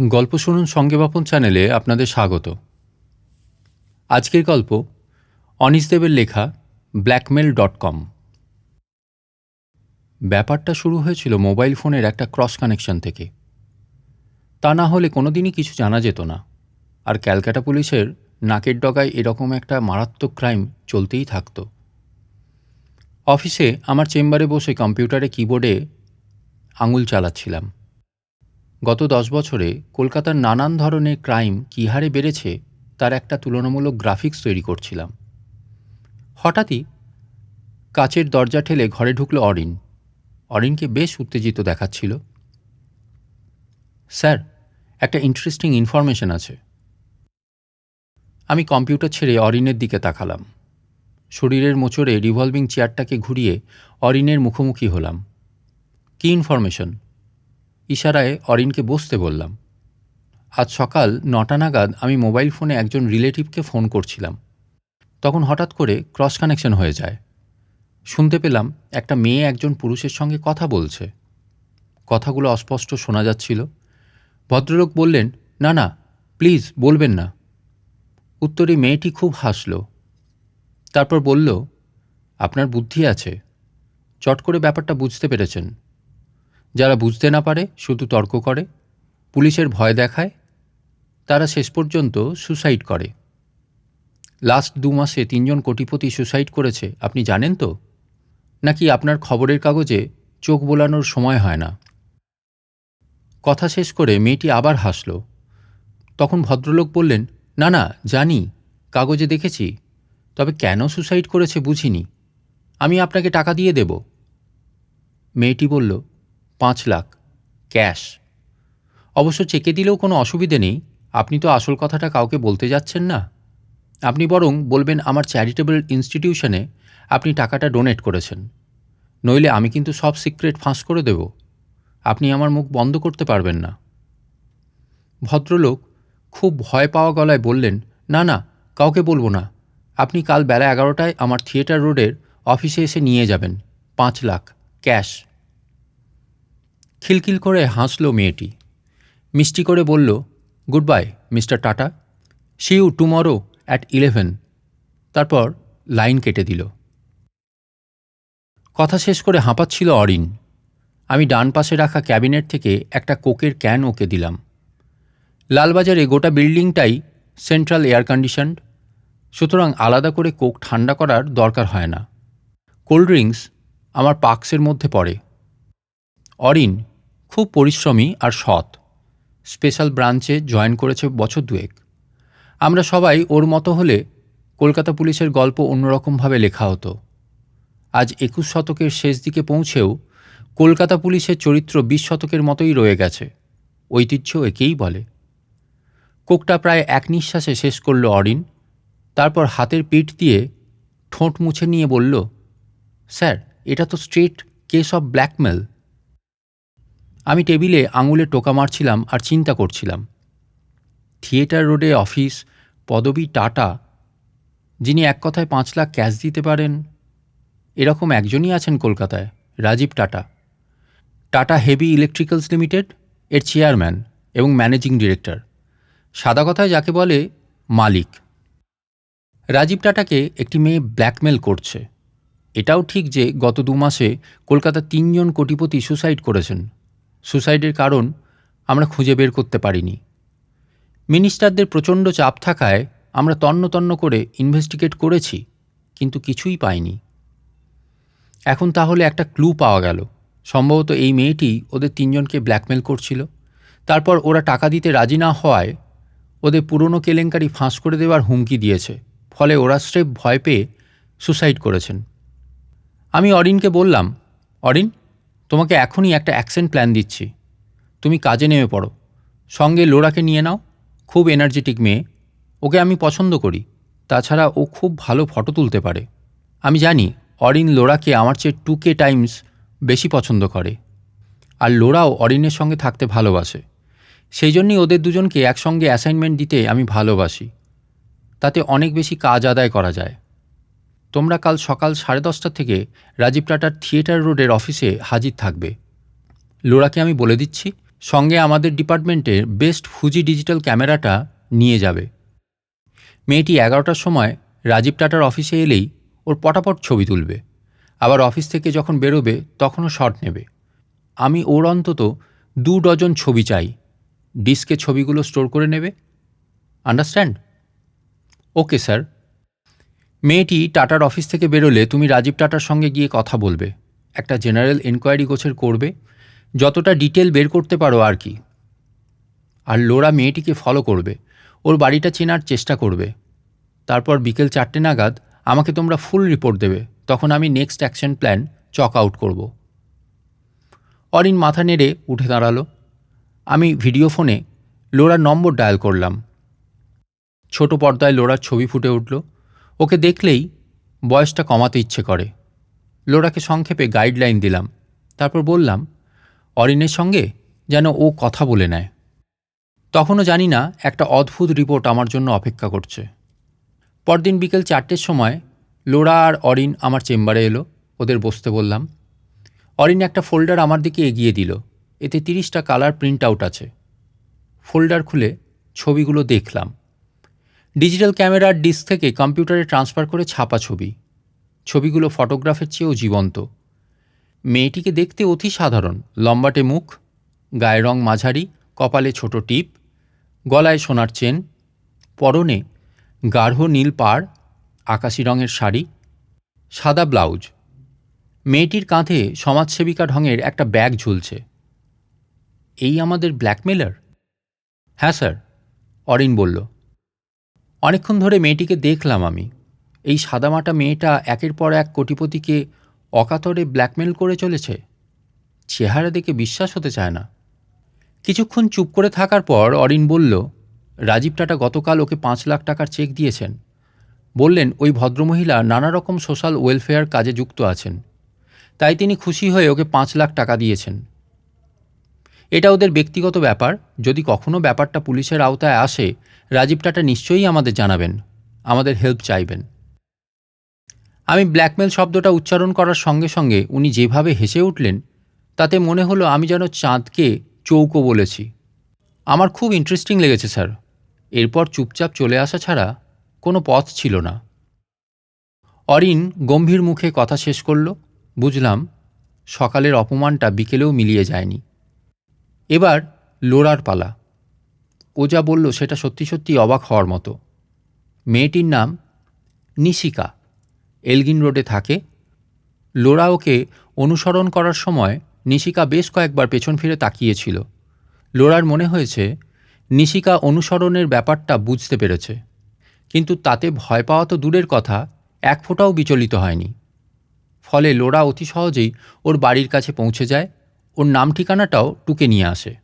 গল্প শুনুন সঙ্গে বাপন চ্যানেলে আপনাদের স্বাগত। আজকের গল্প অনিশদেবের লেখা ব্ল্যাকমেল ডট কম। ব্যাপারটা শুরু হয়েছিল মোবাইল ফোনের একটা ক্রস কানেকশন থেকে। তা না হলে কোনোদিনই কিছু জানা যেত না। আর ক্যালকাটা পুলিশের নাকের ডগায় এরকম একটা মারাত্মক ক্রাইম চলতেই থাকতো। অফিসে আমার চেম্বারে বসে কম্পিউটারে কিবোর্ডে আঙুল চালাচ্ছিলাম। গত দশ বছরে কলকাতার নানান ধরনের ক্রাইম কী হারে বেড়েছে তার একটা তুলনামূলক গ্রাফিক্স তৈরি করছিলাম। হঠাৎই কাচের দরজা ঠেলে ঘরে ঢুকল অরিন। অরিনকে বেশ উত্তেজিত দেখাচ্ছিল। স্যার, একটা ইন্টারেস্টিং ইনফরমেশন আছে। আমি কম্পিউটার ছেড়ে অরিনের দিকে তাকালাম। শরীরের মোচড়ে রিভলভিং চেয়ারটাকে ঘুরিয়ে অরিনের মুখোমুখি হলাম। কী ইনফরমেশন ইশারায় অরিনকে বসতে বললাম। আজ সকাল নটা নাগাদ আমি মোবাইল ফোনে একজন রিলেটিভকে ফোন করছিলাম। তখন হঠাৎ করে ক্রস কানেকশন হয়ে যায়। শুনতে পেলাম একটা মেয়ে একজন পুরুষের সঙ্গে কথা বলছে। কথাগুলো অস্পষ্ট শোনা যাচ্ছিল। ভদ্রলোক বললেন, না না, প্লিজ বলবেন না। উত্তরে মেয়েটি খুব হাসল। তারপর বলল, আপনার বুদ্ধি আছে। চট করে ব্যাপারটা বুঝতে পেরেছেন। যারা বুঝতে না পারে, শুধু তর্ক করে, পুলিশের ভয় দেখায়, তারা শেষ পর্যন্ত সুসাইড করে। লাস্ট দু মাসে তিনজন কোটিপতি সুসাইড করেছে, আপনি জানেন তো? নাকি আপনার খবরের কাগজে চোখ বোলানোর সময় হয় না? কথা শেষ করে মেয়েটি আবার হাসল। তখন ভদ্রলোক বললেন, না না, জানি, কাগজে দেখেছি, তবে কেন সুসাইড করেছে বুঝিনি। আমি আপনাকে টাকা দিয়ে দেব। মেয়েটি বলল পাঁচ লাখ, ক্যাশ। অবশ্য চেকে দিলেও কোনো অসুবিধে নেই। আপনি তো আসল কথাটা কাউকে বলতে যাচ্ছেন না। আপনি বরং বলবেন, আমার চ্যারিটেবল ইনস্টিটিউশনে আপনি টাকাটা ডোনেট করেছেন। নইলে আমি কিন্তু সব সিক্রেট ফাঁস করে দেব। আপনি আমার মুখ বন্ধ করতে পারবেন না। ভদ্রলোক খুব ভয় পাওয়া গলায় বললেন, না না, কাউকে বলব না। আপনি কাল বেলা এগারোটায় আমার থিয়েটার রোডের অফিসে এসে নিয়ে যাবেন। পাঁচ লাখ, ক্যাশ। খিলখিল করে হাসল মেয়েটি। মিষ্টি করে বলল good bye mister Tata. See you tomorrow at eleven. তারপর লাইন কেটে দিল। কথা শেষ করে হাঁপাচ্ছিল অরিন। আমি ডান পাশে রাখা ক্যাবিনেট থেকে একটা কোকের ক্যান ওকে দিলাম। লালবাজারে গোটা বিল্ডিংটাই সেন্ট্রাল এয়ার কন্ডিশনড। সুতরাং আলাদা করে কোক ঠান্ডা করার দরকার হয় না। কোল্ড ড্রিঙ্কস আমার পাক্সের মধ্যে পড়ে। অরিন খুব পরিশ্রমী আর সৎ। স্পেশাল ব্রাঞ্চে জয়েন করেছে বছর দুয়েক। আমরা সবাই ওর মতো হলে কলকাতা পুলিশের গল্প অন্যরকমভাবে লেখা হতো। আজ একুশ শতকের শেষ দিকে পৌঁছেও কলকাতা পুলিশের চরিত্র বিশ শতকের মতোই রয়ে গেছে। ঐতিহ্য একেই বলে। কোকটা প্রায় এক নিঃশ্বাসে শেষ করল অরিন, তারপর হাতের পিঠ দিয়ে ঠোঁট মুছে নিয়ে বলল, স্যার, এটা তো স্ট্রেট কেস অফ ব্ল্যাকমেল। আমি টেবিলে আঙুলে টোকা মারছিলাম আর চিন্তা করছিলাম। থিয়েটার রোডে অফিস, পদবী টাটা, যিনি এক কথায় পাঁচ লাখ ক্যাশ দিতে পারেন, এরকম একজনই আছেন কলকাতায়, Rajiv Tata. Tata heavy electricals limited, এর চেয়ারম্যান এবং ম্যানেজিং ডিরেক্টর। সাদা কথায় যাকে বলে মালিক। রাজীব টাটাকে একটি মেয়ে ব্ল্যাকমেল করছে। এটাও ঠিক যে গত দু মাসে কলকাতার তিনজন কোটিপতি সুসাইড করেছেন। সুসাইডের কারণ আমরা খুঁজে বের করতে পারিনি। মিনিস্টারদের প্রচণ্ড চাপ থাকায় আমরা তন্ন তন্ন করে ইনভেস্টিগেট করেছি, কিন্তু কিছুই পাইনি। এখন তাহলে একটা ক্লু পাওয়া গেল। সম্ভবত এই মেয়েটি ওদের তিনজনকে ব্ল্যাকমেল করছিল। তারপর ওরা টাকা দিতে রাজি না হওয়ায় ওদের পুরনো কেলেঙ্কারি ফাঁস করে দেওয়ার হুমকি দিয়েছে। ফলে ওরা স্রেফ ভয় পেয়ে সুসাইড করেছেন। আমি অরিনকে বললাম, অরিন তোমাকে এখনই একটা অ্যাকশন প্ল্যান দিচ্ছি। তুমি কাজে নেমে পড়ো। সঙ্গে লোরাকে নিয়ে নাও, খুব এনার্জেটিক মেয়ে। ওকে আমি পছন্দ করি। তাছাড়া ও খুব ভালো ফটো তুলতে পারে। আমি জানি অরিন লোরাকে আমার চেয়ে টু কে টাইমস বেশি পছন্দ করে। আর লোরাও অরিনের সঙ্গে থাকতে ভালোবাসে। সেই জন্যই ওদের দুজনকে একসঙ্গে অ্যাসাইনমেন্ট দিতে আমি ভালোবাসি। তাতে অনেক বেশি কাজ আদায় করা যায়। তোমরা কাল সকাল সাড়ে দশটা থেকে রাজীব টাটার থিয়েটার রোডের অফিসে হাজির থাকবে। লোরাকে আমি বলে দিচ্ছি, সঙ্গে আমাদের ডিপার্টমেন্টের বেস্ট ফুজি ডিজিটাল ক্যামেরাটা নিয়ে যাবে। মেয়েটি এগারোটার সময় রাজীব টাটার অফিসে এলেই ওর পটাপট ছবি তুলবে। আবার অফিস থেকে যখন বেরোবে, তখনও শট নেবে। আমি ওর অন্তত দু ডজন ছবি চাই। ডিস্কে ছবিগুলো স্টোর করে নেবে। আন্ডারস্ট্যান্ড? Okay, sir. মেয়েটি টাটার অফিস থেকে বেরোলে তুমি রাজীব টাটার সঙ্গে গিয়ে কথা বলবে, একটা জেনারেল এনকোয়ারি গোছের করবে, যতটা ডিটেল বের করতে পারো আর কি। আর লোরা মেয়েটিকে ফলো করবে, ওর বাড়িটা চেনার চেষ্টা করবে। তারপর বিকেল চারটে নাগাদ আমাকে তোমরা ফুল রিপোর্ট দেবে, তখন আমি next action plan chalk out করব। অরিন মাথা নেড়ে উঠে দাঁড়াল। আমি ভিডিও ফোনে লোরার নম্বর ডায়াল করলাম। ছোট পর্দায় লোরার ছবি ফুটে উঠল। ওকে দেখলেই বয়সটা কমাতে ইচ্ছে করে। লোরাকে সংক্ষেপে গাইডলাইন দিলাম, তারপর বললাম, অরিনের সঙ্গে যেন ও কথা বলে নেয়। তখনও জানি না, একটা অদ্ভুত রিপোর্ট আমার জন্য অপেক্ষা করছে। পরদিন বিকেল চারটের সময় লোরা আর অরিন আমার চেম্বারে এলো, ওদের বসতে বললাম। অরিন একটা ফোল্ডার আমার দিকে এগিয়ে দিল, এতে তিরিশটা কালার প্রিন্ট আউট আছে। ফোল্ডার খুলে ছবিগুলো দেখলাম। ডিজিটাল ক্যামেরার ডিস্ক থেকে কম্পিউটারে ট্রান্সফার করে ছাপা ছবি। ছবিগুলো ফটোগ্রাফের চেয়েও জীবন্ত। মেয়েটিকে দেখতে অতি সাধারণ। লম্বাটে মুখ গায়ের রং মাঝারি, কপালে ছোট টিপ, গলায় সোনার চেন, পরনে গাঢ় নীল পাড়, আকাশি রঙের শাড়ি, সাদা ব্লাউজ। মেয়েটির কাঁধে সমাজসেবিকা ঢঙের একটা ব্যাগ ঝুলছে। এই আমাদের ব্ল্যাকমেলার? হ্যাঁ স্যার, অরিন বলল। অনেকক্ষণ ধরে মেয়েটিকে দেখলাম আমি। এই সাদামাটা মেয়েটা একের পর এক কোটিপতিকে অকাতরে ব্ল্যাকমেল করে চলেছে। চেহারা দেখে বিশ্বাস হতে চায় না। কিছুক্ষণ চুপ করে থাকার পর অরিন বলল, রাজীব টাটা গতকাল ওকে পাঁচ লাখ টাকার চেক দিয়েছেন। বললেন, ওই ভদ্রমহিলা নানা রকম সোশ্যাল ওয়েলফেয়ার কাজে যুক্ত আছেন। তাই তিনি খুশি হয়ে ওকে পাঁচ লাখ টাকা দিয়েছেন। এটা ওদের ব্যক্তিগত ব্যাপার। যদি কখনও ব্যাপারটা পুলিশের আওতায় আসে রাজীব টাটা নিশ্চয়ই আমাদের জানাবেন, আমাদের হেল্প চাইবেন। আমি ব্ল্যাকমেল শব্দটা উচ্চারণ করার সঙ্গে সঙ্গে উনি যেভাবে হেসে উঠলেন, তাতে মনে হলো আমি যেন চাঁদকে চৌকো বলেছি। আমার খুব ইন্টারেস্টিং লেগেছে, স্যার। এরপর চুপচাপ চলে আসা ছাড়া কোনো পথ ছিল না। অরিন গম্ভীর মুখে কথা শেষ করল, বুঝলাম সকালের অপমানটা বিকেলেও মিলিয়ে যায়নি। এবার লোরার পালা। ও যা বলল সেটা সত্যি সত্যি অবাক হওয়ার মতো। মেয়েটির নাম নিশিকা। এলগিন রোডে থাকে। লোরা ওকে অনুসরণ করার সময় নিশিকা বেশ কয়েকবার পেছন ফিরে তাকিয়েছিল। লোরার মনে হয়েছে, নিশিকা অনুসরণের ব্যাপারটা বুঝতে পেরেছে। কিন্তু তাতে ভয় পাওয়া তো দূরের কথা, এক ফোঁটাও বিচলিত হয়নি। ফলে লোরা অতি সহজেই ওর বাড়ির কাছে পৌঁছে যায়, ওর নাম ঠিকানাটাও টুকে নিয়ে আসে।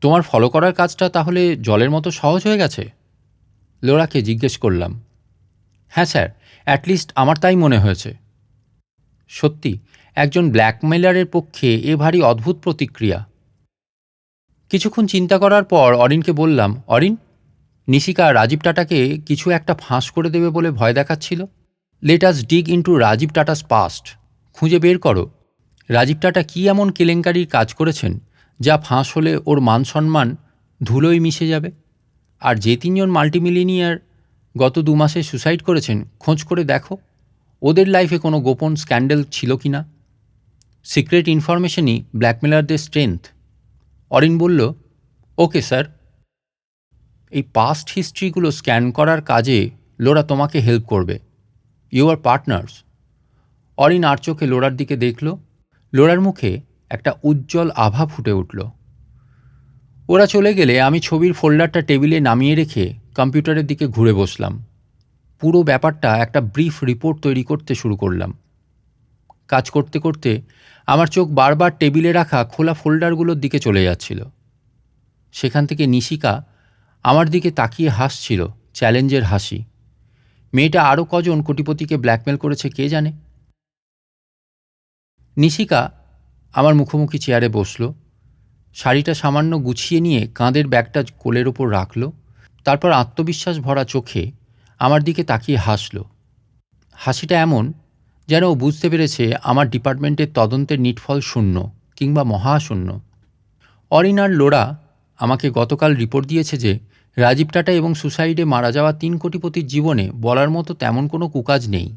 তোমার ফলো করার কাজটা তাহলে জলের মতো সহজ হয়ে গেছে? লোরাকে জিজ্ঞেস করলাম। হ্যাঁ স্যার অ্যাটলিস্ট আমার তাই মনে হয়েছে। সত্যি, একজন ব্ল্যাকমেলারের পক্ষে এ ভারী অদ্ভুত প্রতিক্রিয়া। কিছুক্ষণ চিন্তা করার পর অরিনকে বললাম, অরিন, নিশিকা রাজীব টাটাকে কিছু একটা ফাঁস করে দেবে বলে ভয় দেখাচ্ছিল? Let us dig into Rajiv Tata's past খুঁজে বের করো। রাজীব টাটা কী এমন কেলেঙ্কারির কাজ করেছেন? যা ফাঁস হলে ওর মান সম্মান ধুলোয় মিশে যাবে। আর যে তিনজন মাল্টিমিলিনিয়ার গত দু মাসে সুসাইড করেছেন, খোঁজ করে দেখো, ওদের লাইফে কোনো গোপন স্ক্যান্ডেল ছিল কি না? সিক্রেট ইনফরমেশনই ব্ল্যাকমেলারদের স্ট্রেংথ। অরিন বলল, ওকে, স্যার। এই পাস্ট হিস্ট্রিগুলো স্ক্যান করার কাজে লোরা তোমাকে হেল্প করবে। ইউ আর পার্টনার্স অরিন আর চোখে লোরার দিকে দেখল। লোরার মুখে একটা উজ্জ্বল আভা ফুটে উঠল। ওরা চলে গেলে আমি ছবির ফোল্ডারটা টেবিলে নামিয়ে রেখে কম্পিউটারের দিকে ঘুরে বসলাম। পুরো ব্যাপারটা একটা ব্রিফ রিপোর্ট তৈরি করতে শুরু করলাম। কাজ করতে করতে আমার চোখ বারবার টেবিলে রাখা খোলা ফোল্ডারগুলোর দিকে চলে যাচ্ছিল। সেখান থেকে নিশিকা আমার দিকে তাকিয়ে হাসছিল, চ্যালেঞ্জের হাসি। মেয়েটা আরও কজন কোটিপতিকে ব্ল্যাকমেল করেছে কে জানে? নিশিকা আমার মুখোমুখি চেয়ারে বসল। শাড়িটা সামান্য গুছিয়ে নিয়ে কাঁধের ব্যাগটা কোলের ওপর রাখল। তারপর আত্মবিশ্বাস ভরা চোখে আমার দিকে তাকিয়ে হাসল। হাসিটা এমন যেন ও বুঝতে পেরেছে আমার ডিপার্টমেন্টের তদন্তের নিটফল শূন্য কিংবা মহাশূন্য অরিন আর লোরা আমাকে গতকাল রিপোর্ট দিয়েছে যে রাজীব টাটা এবং সুসাইডে মারা যাওয়া তিন কোটিপতির জীবনে বলার মতো তেমন কোনো কুকাজ নেই।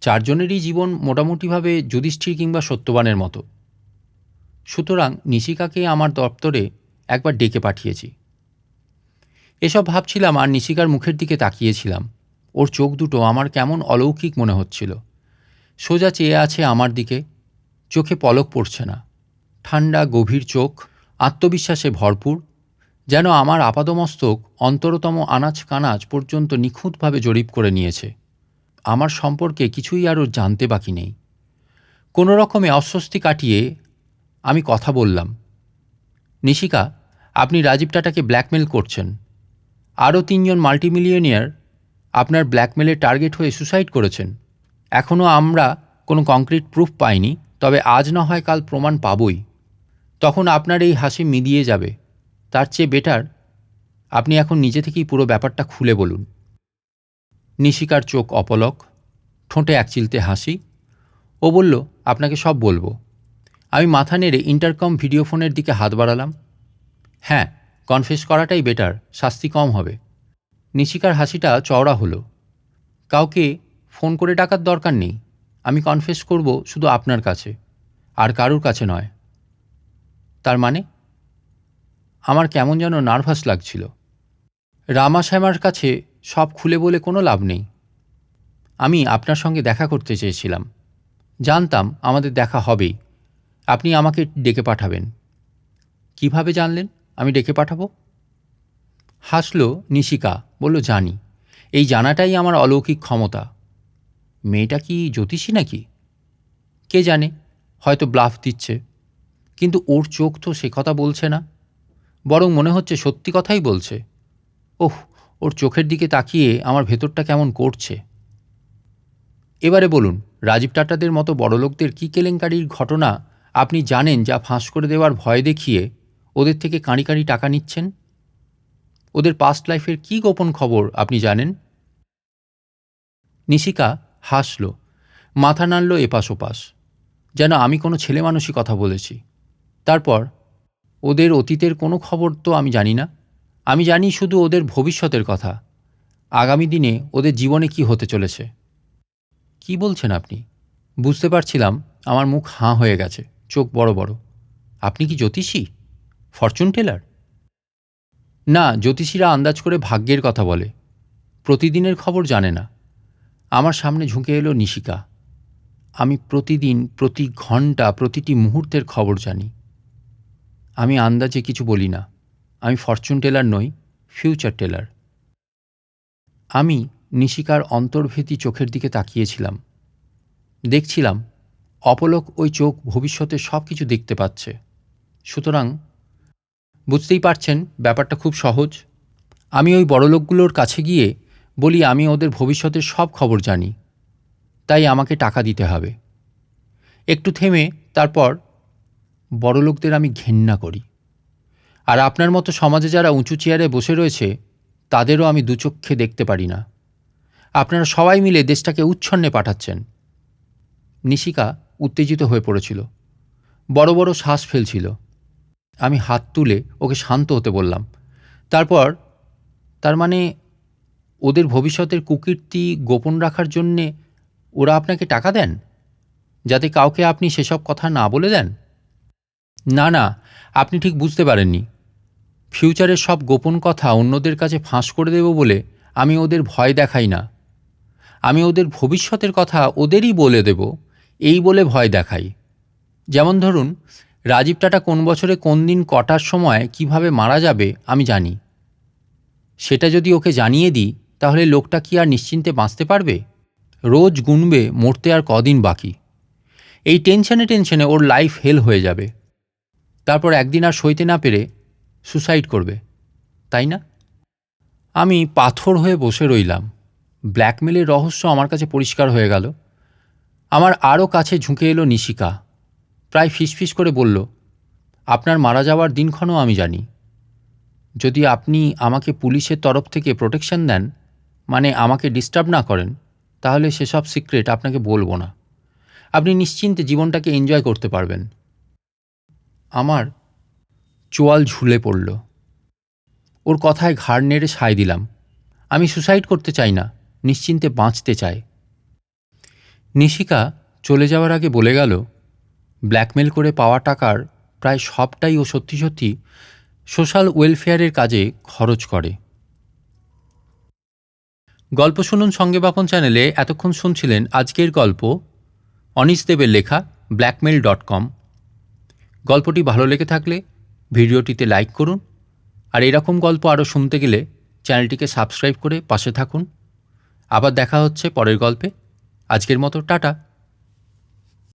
চারজনেরই জীবন মোটামুটিভাবে যুধিষ্ঠির কিংবা সত্যবানের মতো। সুতরাং নিশিকাকে আমার দপ্তরে একবার ডেকে পাঠিয়েছি। এসব ভাবছিলাম আর নিশিকার মুখের দিকে তাকিয়েছিলাম। ওর চোখ দুটো আমার কেমন অলৌকিক মনে হচ্ছিল। সোজা চেয়ে আছে আমার দিকে। চোখে পলক পড়ছে না। ঠান্ডা, গভীর চোখ, আত্মবিশ্বাসে ভরপুর, যেন আমার আপাদমস্তক অন্তরতম আনাজ কানাজ পর্যন্ত নিখুঁতভাবে জরিপ করে নিয়েছে। আমার সম্পর্কে কিছুই আরও জানতে বাকি নেই। কোনো রকমে অস্বস্তি কাটিয়ে আমি কথা বললাম। নিশিকা, আপনি রাজীব টাটাকে ব্ল্যাকমেল করছেন। আরও তিনজন মাল্টিমিলিয়নিয়ার আপনার ব্ল্যাকমেলের টার্গেট হয়ে সুসাইড করেছেন। এখনও আমরা কোনো কংক্রিট প্রুফ পাইনি, তবে আজ না হয় কাল প্রমাণ পাবই। তখন আপনার এই হাসি মিদিয়ে যাবে। তার চেয়ে বেটার, আপনি এখন নিজে থেকেই পুরো ব্যাপারটা খুলে বলুন। নিশিকার চোখ অপলক, ঠোঁটে একচিলতে হাসি। ও বলল, আপনাকে সব বলব। আমি মাথা নেড়ে ইন্টারকম ভিডিও ফোনের দিকে হাত বাড়ালাম। হ্যাঁ কনফেস করাটাই বেটার শাস্তি কম হবে। নিশিকার হাসিটা চওড়া হলো। কাউকে ফোন করে ডাকার দরকার নেই। আমি কনফেস করব শুধু আপনার কাছে, আর কারুর কাছে নয়। তার মানে? আমার কেমন যেন নার্ভাস লাগছিল। রামা শ্যামার কাছে সব খুলে বলে কোনো লাভ নেই। আমি আপনার সঙ্গে দেখা করতে চেয়েছিলাম। জানতাম আমাদের দেখা হবেই। আপনি আমাকে ডেকে পাঠাবেন। কীভাবে জানলেন? আমি ডেকে পাঠাবো? হাসলো নিশিকা, বলল, জানি। এই জানাটাই আমার অলৌকিক ক্ষমতা। মেয়েটা কি জ্যোতিষী নাকি? কে জানে? হয়তো ব্লাফ দিচ্ছে। কিন্তু ওর চোখ তো সে কথা বলছে না। বরং মনে হচ্ছে সত্যি কথাই বলছে। ওহ, ওর চোখের দিকে তাকিয়ে আমার ভেতরটা কেমন করছে। এবারে বলুন, রাজীব টাটাদের মতো বড়লোকদের কী কেলেঙ্কারির ঘটনা আপনি জানেন যা ফাঁস করে দেওয়ার ভয় দেখিয়ে ওদের থেকে কাঁড়ি কাঁড়ি টাকা নিচ্ছেন? ওদের পাস্ট লাইফের কী গোপন খবর আপনি জানেন? নিশিকা হাসল, মাথা নাড়ল এপাশ ওপাশ, যেন আমি কোনো ছেলে মানুষই কথা বলেছি। তারপর, ওদের অতীতের কোনো খবর তো আমি জানি না। আমি জানি শুধু ওদের ভবিষ্যতের কথা। আগামী দিনে ওদের জীবনে কি হতে চলেছে? কি বলছেন আপনি? বুঝতে পারছিলাম আমার মুখ হাঁ হয়ে গেছে। চোখ বড় বড়। আপনি কি জ্যোতিষী? Fortune teller. না, জ্যোতিষীরা আন্দাজ করে ভাগ্যের কথা বলে। প্রতিদিনের খবর জানে না। আমার সামনে ঝুঁকে এলো নিশিকা। আমি প্রতিদিন, প্রতি ঘণ্টা, প্রতিটি মুহূর্তের খবর জানি। আমি আন্দাজে কিছু বলি না। আমি ফরচুন টেলার নই, ফিউচার টেলার। আমি নিশিকার অন্তর্ভেদী চোখের দিকে তাকিয়েছিলাম। দেখছিলাম অপলক ওই চোখ ভবিষ্যতে সব কিছু দেখতে পাচ্ছে। সুতরাং বুঝতেই পারছেন ব্যাপারটা খুব সহজ। আমি ওই বড়লোকগুলোর কাছে গিয়ে বলি, আমি ওদের ভবিষ্যতের সব খবর জানি। তাই আমাকে টাকা দিতে হবে। একটু থেমে তারপর বড়লোকদের আমি ঘেন্না করি। আর আপনার মতো সমাজে যারা উঁচু চেয়ারে বসে রয়েছে, তাদেরও আমি দুচক্ষে দেখতে পারি না। আপনারা সবাই মিলে দেশটাকে উচ্ছন্নে পাঠাচ্ছেন। নিশিকা উত্তেজিত হয়ে পড়েছিল। বড় বড় শ্বাস ফেলছিল। আমি হাত তুলে ওকে শান্ত হতে বললাম। তারপর, তার মানে ওদের ভবিষ্যতের কুকীর্তি গোপন রাখার জন্যে ওরা আপনাকে টাকা দেন? যাতে কাউকে আপনি সেসব কথা না বলে দেন? না না, আপনি ঠিক বুঝতে পারেননি। ফিউচারের সব গোপন কথা অন্যদের কাছে ফাঁস করে দেব বলে আমি ওদের ভয় দেখাই না। আমি ওদের ভবিষ্যতের কথা ওদেরই বলে দেব। এই বলে ভয় দেখাই। যেমন ধরুন রাজীব টাটা কোন বছরে কোন দিন কটার সময় কীভাবে মারা যাবে আমি জানি। সেটা যদি ওকে জানিয়ে দিই, তাহলে লোকটা কি আর নিশ্চিন্তে বাঁচতে পারবে? রোজ গুনবে, মরতে আর কদিন বাকি। এই টেনশনে টেনশনে ওর লাইফ হেল হয়ে যাবে। তারপর একদিন আর সইতে না পেরে সুসাইড করবে। তাই না? আমি পাথর হয়ে বসে রইলাম। ব্ল্যাকমেলের রহস্য আমার কাছে পরিষ্কার হয়ে গেল। আমার আরও কাছে ঝুঁকে এলো নিশিকা। প্রায় ফিসফিস করে বলল, আপনার মারা যাওয়ার দিনক্ষণও আমি জানি। যদি আপনি আমাকে পুলিশের তরফ থেকে প্রোটেকশন দেন মানে আমাকে ডিস্টার্ব না করেন, তাহলে সেসব সিক্রেট আপনাকে বলব না। আপনি নিশ্চিন্তে জীবনটাকে এনজয় করতে পারবেন। আমার চোয়াল ঝুলে পড়ল। ওর কথায় ঘাড় নেড়ে সায় দিলাম, আমি সুসাইড করতে চাই না, নিশ্চিন্তে বাঁচতে চাই। নিশিকা চলে যাওয়ার আগে বলে গেল, ব্ল্যাকমেল করে পাওয়া টাকার প্রায় সবটাই ও সত্যি সত্যি সোশ্যাল ওয়েলফেয়ারের কাজে খরচ করে। গল্প শুনুন সঙ্গে বাপন চ্যানেলে। এতক্ষণ শুনছিলেন আজকের গল্প, অনিশ দেবের লেখা, ব্ল্যাকমেল ডট কম। গল্পটি ভালো লেগে থাকলে ভিডিওটিতে লাইক করুন, আর এরকম গল্প আরও শুনতে গেলে চ্যানেলটিকে সাবস্ক্রাইব করে পাশে থাকুন। আবার দেখা হচ্ছে পরের গল্পে। আজকের মতো টাটা।